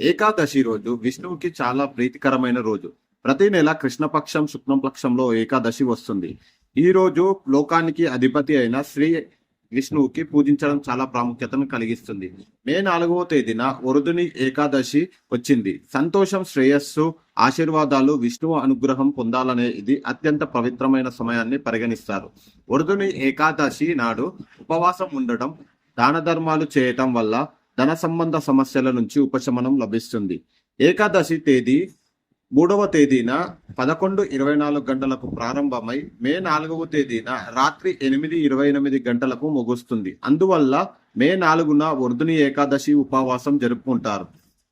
ఏకాదశి రోజు విష్ణువుకి చాలా ప్రీతికరమైన రోజు. ప్రతి నెల కృష్ణపక్షం శుక్లపక్షంలో ఏకాదశి వస్తుంది. ఈ రోజు లోకానికి అధిపతి అయిన శ్రీ విష్ణువుకి పూజించడం చాలా ప్రాముఖ్యతను కలిగిస్తుంది. మే నాలుగవ తేదీన వరుదుని ఏకాదశి వచ్చింది. సంతోషం శ్రేయస్సు ఆశీర్వాదాలు విష్ణువు అనుగ్రహం పొందాలనే ఇది అత్యంత పవిత్రమైన సమయాన్ని పరిగణిస్తారు. వరుదుని ఏకాదశి నాడు ఉపవాసం ఉండడం దాన ధర్మాలు చేయటం వల్ల ధన సంబంధ సమస్యల నుంచి ఉపశమనం లభిస్తుంది. ఏకాదశి తేదీ మూడవ తేదీన పదకొండు ఇరవై నాలుగు గంటలకు ప్రారంభమై మే నాలుగవ తేదీన రాత్రి ఎనిమిది ఇరవై ఎనిమిది గంటలకు ముగుస్తుంది. అందువల్ల మే నాలుగున వర్ధుని ఏకాదశి ఉపవాసం జరుపుకుంటారు.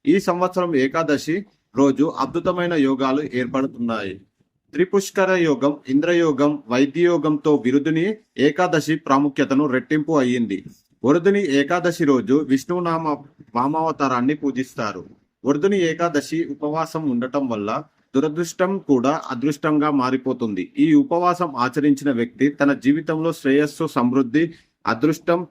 ఈ సంవత్సరం ఏకాదశి రోజు అద్భుతమైన యోగాలు ఏర్పడుతున్నాయి. త్రిపుష్కర యోగం ఇంద్రయోగం వైద్యయోగంతో విరుదుని ఏకాదశి ప్రాముఖ్యతను రెట్టింపు అయ్యింది. వరుదుని ఏకాదశి రోజు విష్ణునామ వామావతారాన్ని పూజిస్తారు. వరుదుని ఏకాదశి ఉపవాసం ఉండటం వల్ల దురదృష్టం కూడా అదృష్టంగా మారిపోతుంది. ఈ ఉపవాసం ఆచరించిన వ్యక్తి తన జీవితంలో శ్రేయస్సు సమృద్ధి అదృష్టం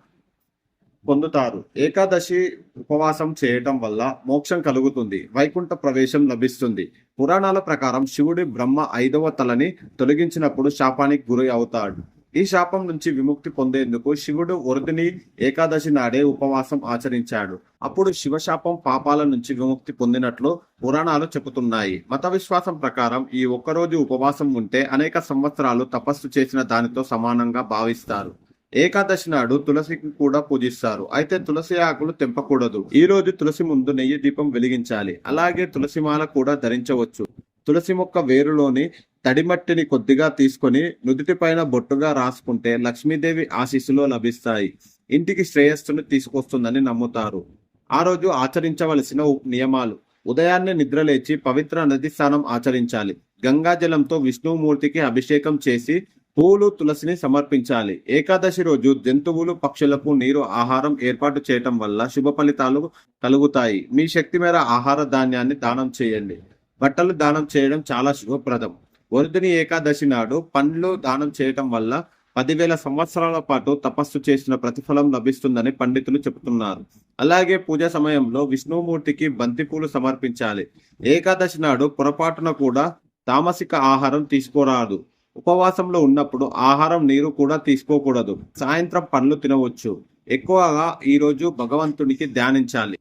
పొందుతారు. ఏకాదశి ఉపవాసం చేయటం వల్ల మోక్షం కలుగుతుంది. వైకుంఠ ప్రవేశం లభిస్తుంది. పురాణాల ప్రకారం శివుడి బ్రహ్మ ఐదవ తలని తొలగించినప్పుడు శాపానికి గురి అవుతాడు. ఈ శాపం నుంచి విముక్తి పొందేందుకు శివుడు వరుదిని ఏకాదశి నాడే ఉపవాసం ఆచరించాడు. అప్పుడు శివశాపం పాపాల నుంచి విముక్తి పొందినట్లు పురాణాలు చెబుతున్నాయి. మత విశ్వాసం ప్రకారం ఈ ఒక్కరోజు ఉపవాసం ఉంటే అనేక సంవత్సరాలు తపస్సు చేసిన దానితో సమానంగా భావిస్తారు. ఏకాదశి నాడు తులసికి కూడా పూజిస్తారు. అయితే తులసి ఆకులు తెంపకూడదు. ఈ రోజు తులసి ముందు నెయ్యి దీపం వెలిగించాలి. అలాగే తులసిమాల కూడా ధరించవచ్చు. తులసి మొక్క వేరులోని తడిమట్టిని కొద్దిగా తీసుకొని నుదుటిపైన బొట్టుగా రాసుకుంటే లక్ష్మీదేవి ఆశీస్సులు లభిస్తాయి. ఇంటికి శ్రేయస్సును తీసుకొస్తుందని నమ్ముతారు. ఆ రోజు ఆచరించవలసిన నియమాలు. ఉదయాన్నే నిద్రలేచి పవిత్ర నది స్నానం ఆచరించాలి. గంగాజలంతో విష్ణుమూర్తికి అభిషేకం చేసి పూలు తులసిని సమర్పించాలి. ఏకాదశి రోజు జంతువులు పక్షులకు నీరు ఆహారం ఏర్పాటు చేయటం వల్ల శుభ ఫలితాలు కలుగుతాయి. మీ శక్తి మేర ఆహార ధాన్యాన్ని దానం చేయండి. బట్టలు దానం చేయడం చాలా శుభప్రదం. వరుదిని ఏకాదశి నాడు పండ్లు దానం చేయటం వల్ల పదివేల సంవత్సరాల పాటు తపస్సు చేసిన ప్రతిఫలం లభిస్తుందని పండితులు చెబుతున్నారు. అలాగే పూజ సమయంలో విష్ణుమూర్తికి బంతిపూలు సమర్పించాలి. ఏకాదశి నాడు పొరపాటున కూడా తామసిక ఆహారం తీసుకోరాదు. ఉపవాసంలో ఉన్నప్పుడు ఆహారం నీరు కూడా తీసుకోకూడదు. సాయంత్రం పండ్లు తినవచ్చు. ఎక్కువగా ఈరోజు భగవంతునికి ధ్యానించాలి.